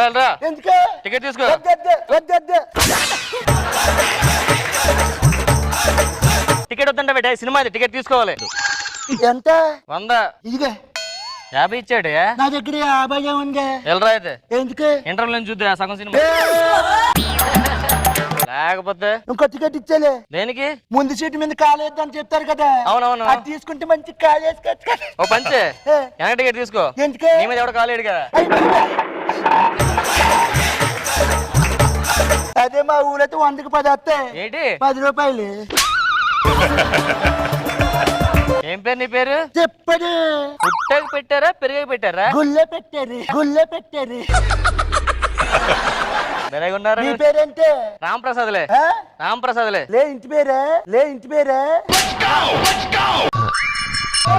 ఎందుకు? టికెట్ తీసుకో. టికెట్ వద్దంటే పెట్టా సినిమా ఇది టికెట్ తీసుకోవాలి. ఎంత? వంద. ఇదిగే. యాభై ఇచ్చాడు? నా దగ్గర యాభై ఉంది. వెళ్ళరా అయితే. ఎందుకు? ఇంటర్వ్యూ నుంచి చూద్దా సగం సినిమా. లేకపోతే ఇంకో టికెట్ ఇచ్చేలే. దేనికి? ముందు సీటు మీద కాలేద్దని చెప్తారు కదా. అవునవును. అది తీసుకుంటే మంచి కాలేసుకోవచ్చు ఓ పంచే. వెనక టికెట్ తీసుకో. ఎందుకు? నీ మీద ఎవడ కాలేడు కదా. అదే మా ఊరైతే వందకి పది వస్తాయి ఏంటి? పది రూపాయలు. ఏం పేరు నీ పేరు? చెప్పడు. పుట్టకి పెట్టారా పెరిగి పెట్టారా? గుళ్ళే పెట్టారు గుళ్ళే పెట్టారు. మెరగా ఉన్నారు? నీ పేరేంటే? రాంప్రసాద్లే. ఆ? రాంప్రసాద్లే. లే ఇంటి పేరే? లే ఇంటి పేరే?